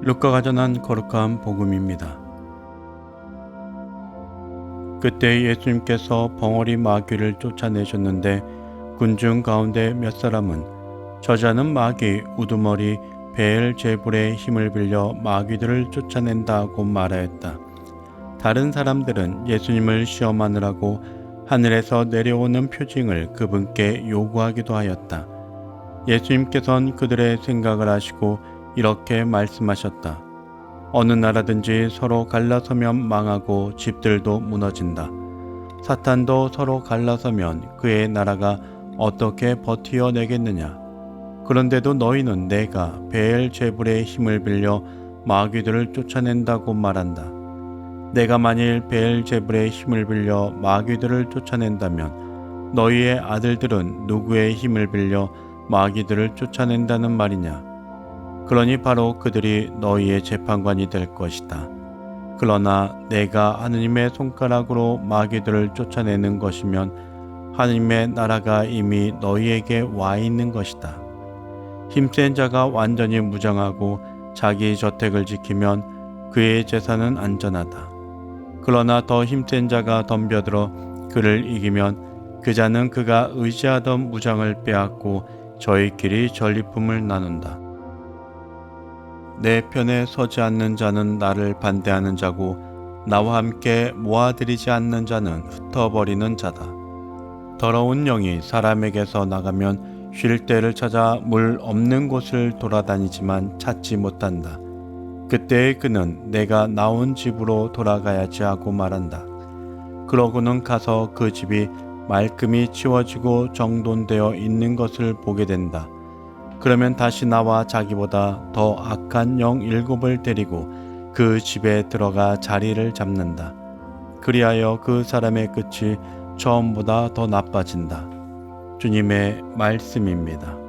루카가 전한 거룩한 복음입니다. 그때 예수님께서 벙어리 마귀를 쫓아내셨는데 군중 가운데 몇 사람은 저자는 마귀 우두머리 베엘 제불의 힘을 빌려 마귀들을 쫓아낸다고 말하였다. 다른 사람들은 예수님을 시험하느라고 하늘에서 내려오는 표징을 그분께 요구하기도 하였다. 예수님께서는 그들의 생각을 아시고 이렇게 말씀하셨다. 어느 나라든지 서로 갈라서면 망하고 집들도 무너진다. 사탄도 서로 갈라서면 그의 나라가 어떻게 버티어내겠느냐? 그런데도 너희는 내가 베엘 제불의 힘을 빌려 마귀들을 쫓아낸다고 말한다. 내가 만일 베엘 제불의 힘을 빌려 마귀들을 쫓아낸다면 너희의 아들들은 누구의 힘을 빌려 마귀들을 쫓아낸다는 말이냐? 그러니 바로 그들이 너희의 재판관이 될 것이다. 그러나 내가 하느님의 손가락으로 마귀들을 쫓아내는 것이면 하느님의 나라가 이미 너희에게 와 있는 것이다. 힘센 자가 완전히 무장하고 자기 저택을 지키면 그의 재산은 안전하다. 그러나 더 힘센 자가 덤벼들어 그를 이기면 그 자는 그가 의지하던 무장을 빼앗고 저희끼리 전리품을 나눈다. 내 편에 서지 않는 자는 나를 반대하는 자고 나와 함께 모아들이지 않는 자는 흩어버리는 자다. 더러운 영이 사람에게서 나가면 쉴 때를 찾아 물 없는 곳을 돌아다니지만 찾지 못한다. 그때 그는 내가 나온 집으로 돌아가야지 하고 말한다. 그러고는 가서 그 집이 말끔히 치워지고 정돈되어 있는 것을 보게 된다. 그러면 다시 나와 자기보다 더 악한 영 일곱을 데리고 그 집에 들어가 자리를 잡는다. 그리하여 그 사람의 끝이 처음보다 더 나빠진다. 주님의 말씀입니다.